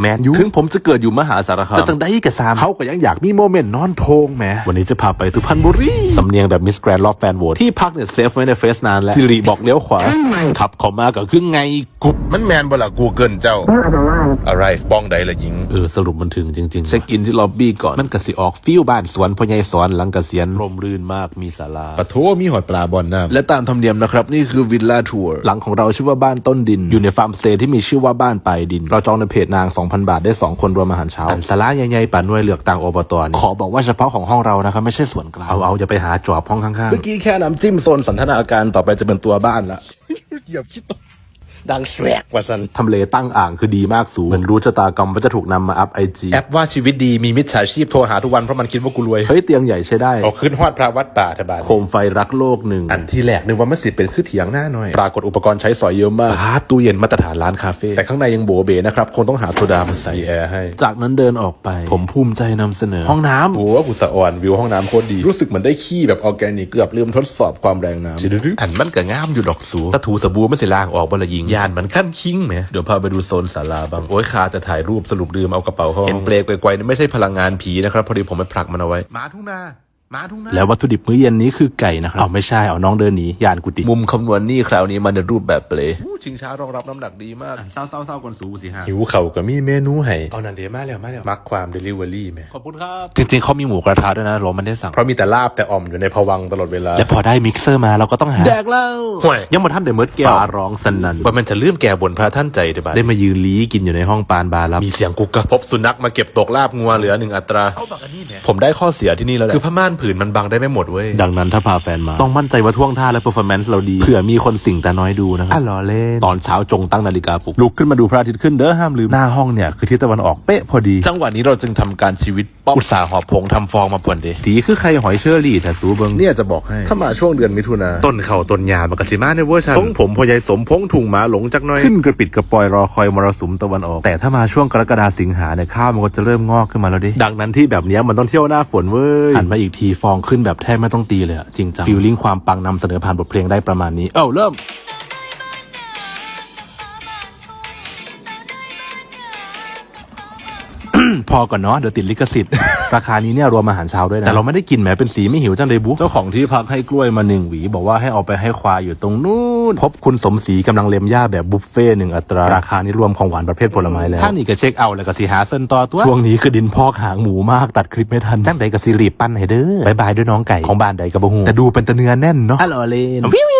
แมนยูถึงผมจะเกิดอยู่มหาสารคามแต่จังได้กับสามเขาก็ยังอยากมีโมเมนต์นอนโทงแหมวันนี้จะพาไปสุพรรณบุรีสำเนียงแบบมิสแกรนด์รอบแฟนโหวตที่พักเนี่ยเซฟไว้ในเฟซนานแล้วสิริบอกเลี้ยวขวาขับเข้ามาก็คือไงกุบมันแมนบ่ล่ะกูเกินเจ้าอะไรป้องใดละหญิงเออสรุปมันถึงจริงๆเช็คอินที่ล็อบบี้ก่อนมันกสิออกฟิลบ้านสวนพ่อใหญ่สอนหลังเกษียณร่มรื่นมากมีศาลาปะโทมีหอดปลาบอลน้ำและตามธรรมเนียมนะครับนี่คือวิลล่าทัวร์หลังของเราชื่อว่าบ้านต้นดิน อยู่ในฟาร์มสเตย์ที่มีชื่อว่าบ้านปลายดิน เราจองในเพจนาง2,000 บาทได้ 2 คนรวมอาหารเช้าอันสาระใหญ่ๆป่าน่วยเหลือกต่างอบตนี่ขอบอกว่าเฉพาะของห้องเรานะครับไม่ใช่ส่วนกลางเอาเอาอย่าไปหาจอบห้องข้างๆเมื่อกี้แค่น้ำจิ้มโซนสันทนาการต่อไปจะเป็นตัวบ้านละเหยียบคิด ดังแสกว่าสันทำเลตั้งอ่างคือดีมากสูงเหมือนรู้ชะตากรรมว่าจะถูกนำมาอัพไอจีแอปว่าชีวิตดีมีมิจฉาชีพโทรหาทุกวันเพราะมันคิดว่ากูรวยเฮ้ยเตียงใหญ่ใช้ได้เอาขึ้นฮอดพระวัดป่าเถอะบาดโคมไฟรักโลกหนึ่งอันที่แรกนึกว่ามันสิเป็นคือเถียงหน้าหน่อยปรากฏอุปกรณ์ใช้สอยเยอะมากาตู้เย็นมาตรฐานร้านคาเฟ่แต่ข้างในยังโบเบนะครับคงต้องหาโซดามาใส่มีแอร์ให้ จากนั้นเดินออกไป ผมภูมิใจนำเสนอ ห้องน้ำโอ้โหกูสะอ่อนวิวห้องน้ำโคตรดีรู้สึกเหมือนได้ขี้แบบออร์แกนิกเกือบลืมทดสอบความแรงน้ำอันมันก็งามอยู่ดอกสูตะถูสบู่ไม่สิล่างออกบละยิงยานมันขั้นคิงไหมเดี๋ยวพาไปดูโซนศาลาบ้างโอ้ยคาจะถ่ายรูปสรุปลืมเอากระเป๋าห้องเห็นเปลกไกวๆนี่ไม่ใช่พลังงานผีนะครับพอดีผมไปผลักมันเอาไว้หมาทุ่งนาหมาทุ่งนา แล้ววัตถุดิบมื้อเย็นนี้คือไก่นะครับ เอาไม่ใช่ เอาน้องเดินหนียานกุฏิมุมคำนวณนี่คราวนี้มันในรูปแบบเปลอู้ชิงช้ารองรับน้ำหนักดีมากเศร้าเศร้าเศร้าคนสูสิฮะหิวเข่าก็มีเมนูให้ เอานันเดมาแล้วมาแล้วมักความเดลิเวอรี่ไหมขอบคุณครับ จริงๆเขามีหมูกระทะด้วยนะเราไม่ได้สั่ง เพราะมีแต่ลาบแต่อ่อมอยู่ในภวังค์ตลอดเวลา และพอได้มิกเซอร์มาเราก็ต้องหาแดกแล้วห่วยยังมาท่านเดอะเมิร์ดแก้วฟ้าร้องสนั่นว่ามันจะลืมแก่บนพระท่านใจเดี๋ยวบ้าได้มายืนลีกินอยู่ในห้องปานบาร์รับมีเสียงกุกกะพบสุนัขมาเก็บตกลาบงัวเหลือหนึ่งอัตราเอาบักอันนี้แหมผมได้ข้อเสียที่นี่แล้วแหละคือผ้าม่านผืนมันบังได้ไม่หมดเว้ย ดังนั้นถ้าพาแฟนมา ต้องมั่นใจว่าท่วงท่าและเปอร์ฟอร์แมนซ์เราดี เผื่อมีคนสิ่งแต่น้อยดูนะครับอะรอเล่น ตอนเช้าจงตั้งนาฬิกาปลุก ลุกขึ้นมาดูพระอาทิตย์ขึ้นเด้อห้ามลืม หน้าห้องเนี่ยคือทิศตะวันออกเป๊ะพอดี จังหวะนี้เราจึงทำการชีวิตป๊อปอุตสาห์หอบผงทำฟองมาป่วนเดสีคือใครหอยเชอรี่แต่สูเบิงเนี่ยจะบอกให้ ถ้ามาช่วงเดือนมิถุนาต้นเข่าต้นยามันกสิมาในเวอร์ชันทรงผมพอยายสมพงถุงหมาหลงจักหน้อยขึ้นกระปิดกระปอยรอคอยมรสุมตะวันออก แต่ถ้ามาช่วงกรกฎาสิงหาเนี่ยข้าวมันก็จะเริ่มงอกขึ้นมาแล้วดิดังนั้นที่แบบเนี้ยมันต้องเที่ยวหน้าฝนเว้ยหันมาอีกทีฟองขึ้นแบบแทบไม่ต้องตีเลยอะจริงจังฟีลลิ่งความปังนำเสนอผ่านบทเพลงได้ประมาณนี้ เอ้าเริ่มพอก่อนเนาะเดี๋ยวติดลิขสิทธิ์ ราคานี้เนี่ยรวมอาหารเช้าด้วยนะ แต่เราไม่ได้กินแหมเป็นสีไม่หิวจังเลยบุ๊เจ้าของที่พักให้กล้วยมาหนึ่งหวี บอกว่าให้เอาไปให้ควายอยู่ตรงนู้นพบคุณสมศรีกำลังเล็มหญ้าแบบบุฟเฟ่ต์หนึ่งอัตราราคานี้รวมของหวานประเภทผลไม้แล้วถ้านี่ก็เช็คเอาท์แล้วก็สีหาเส้นต่อตัวช่วงนี้คือดินพอกหางหมูมากตัดคลิปไม่ทันจังใดกับซีรีปั้นให้เด้อบายบายด้วยน้องไก่ของบ้านใดกับบะฮูแต่ดูเป็นตะเนื้อแน่นเนาะฮัลโหลเลนวิว